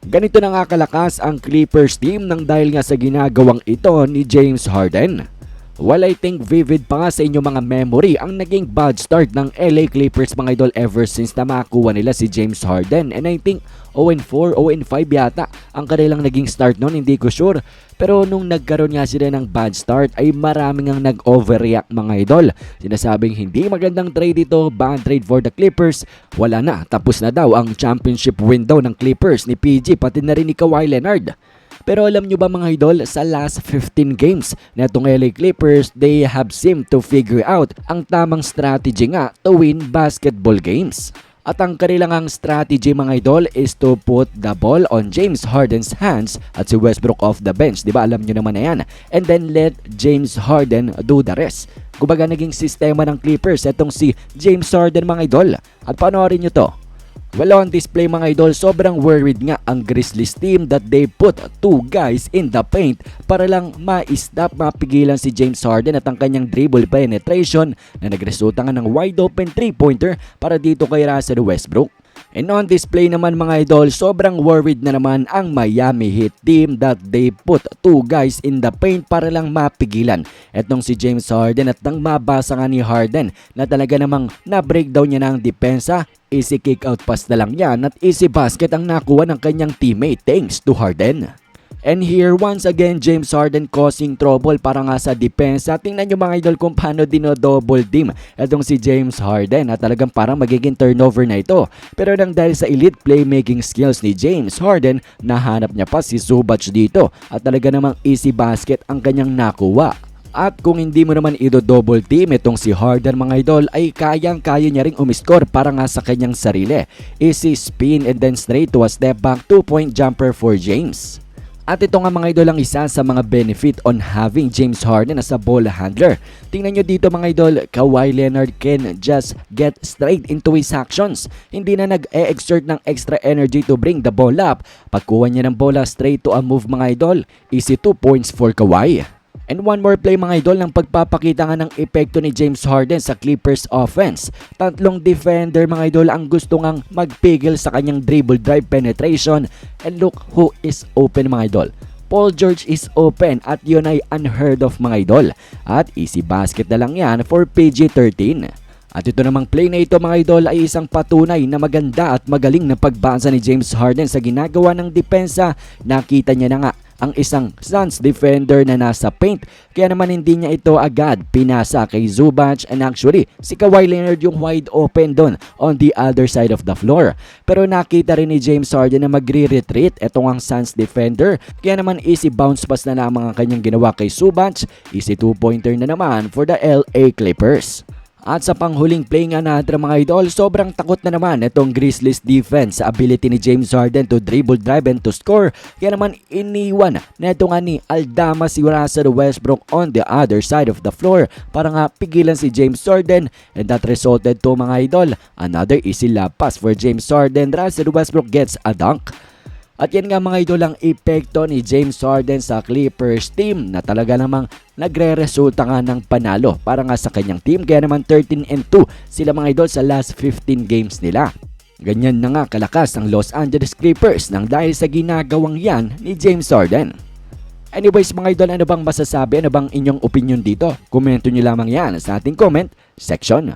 Ganito na nga kalakas ang Clippers team nang dahil nga sa ginagawang ito ni James Harden. Well, I think vivid pa nga sa inyong mga memory ang naging bad start ng LA Clippers mga idol ever since na makakuha nila si James Harden. And I think 0-4, 0-5 yata ang kanilang naging start noon, hindi ko sure. Pero nung nagkaroon nga sila ng bad start ay maraming ang nag-overreact mga idol. Sinasabing hindi magandang trade ito, bad trade for the Clippers. Wala na, tapos na daw ang championship window ng Clippers ni PG pati na rin ni Kawhi Leonard. Pero alam nyo ba mga idol, sa last 15 games na itong LA Clippers, they have seemed to figure out ang tamang strategy nga to win basketball games. At ang kanilang ang strategy mga idol is to put the ball on James Harden's hands at si Westbrook off the bench. Di ba alam nyo naman na yan? And then let James Harden do the rest. Kumbaga naging sistema ng Clippers itong si James Harden mga idol. At panoorin nyo to. Well, on display mga idol, sobrang worried nga ang Grizzlies team that they put two guys in the paint para lang ma-stop, mapigilan si James Harden at ang kanyang dribble penetration na nagresulta nga ng wide open 3-pointer para dito kay Russell Westbrook. And on display naman mga idol, sobrang worried na naman ang Miami Heat team that they put two guys in the paint para lang mapigilan. Etong si James Harden at nang mabasa nga ni Harden na talaga namang na-breakdown niya ng depensa, easy kick out pass na lang yan at easy basket ang nakuha ng kanyang teammate thanks to Harden. And here once again James Harden causing trouble para nga sa depensa. Tingnan nyo mga idol kung paano dino-double team itong si James Harden na talagang parang magiging turnover na ito. Pero nang dahil sa elite playmaking skills ni James Harden, nahanap niya pa si Zubac dito at talaga namang easy basket ang kanyang nakuha. At kung hindi mo naman ido-double team itong si Harden mga idol ay kayang-kaya niya ring umiscore para nga sa kanyang sarili. Easy spin and then straight to a step back 2-point jumper for James. At ito nga mga idol ang isa sa mga benefit on having James Harden as a ball handler. Tingnan nyo dito mga idol, Kawhi Leonard can just get straight into his actions. Hindi na nag-e-exert ng extra energy to bring the ball up. Pagkuha niya ng bola straight to a move mga idol, easy 2 points for Kawhi. And one more play mga idol ng pagpapakita nga ng epekto ni James Harden sa Clippers offense. Tatlong defender mga idol ang gusto ngang magpigil sa kanyang dribble drive penetration. And look who is open mga idol. Paul George is open at yun ay unheard of mga idol. At easy basket na lang yan for PG-13. At ito namang play na ito mga idol ay isang patunay na maganda at magaling na pagbasa ni James Harden sa ginagawa ng depensa. Nakita niya na nga ang isang Suns defender na nasa paint. Kaya naman hindi niya ito agad pinasa kay Zubac. And actually si Kawhi Leonard yung wide open doon on the other side of the floor. Pero nakita rin ni James Harden na magre-retreat. Etong ang Suns defender. Kaya naman easy bounce pass na lamang ang kanyang ginawa kay Zubac, easy two-pointer na naman for the LA Clippers. At sa panghuling play nga natin mga idol, sobrang takot na naman itong Grizzlies defense sa ability ni James Harden to dribble, drive, and to score. Kaya naman iniwan na ito nga ni Aldama si Russell Westbrook on the other side of the floor para nga pigilan si James Harden and that resulted to mga idol. Another easy lap pass for James Harden. Russell Westbrook gets a dunk. At yan nga mga idol ang epekto ni James Harden sa Clippers team na talaga namang nagre-resulta nga ng panalo para nga sa kanyang team. Kaya naman 13 and 2 sila mga idol sa last 15 games nila. Ganyan na nga kalakas ang Los Angeles Clippers nang dahil sa ginagawang yan ni James Harden. Anyways mga idol, ano bang masasabi? Ano bang inyong opinion dito? Komento nyo lamang yan sa ating comment section.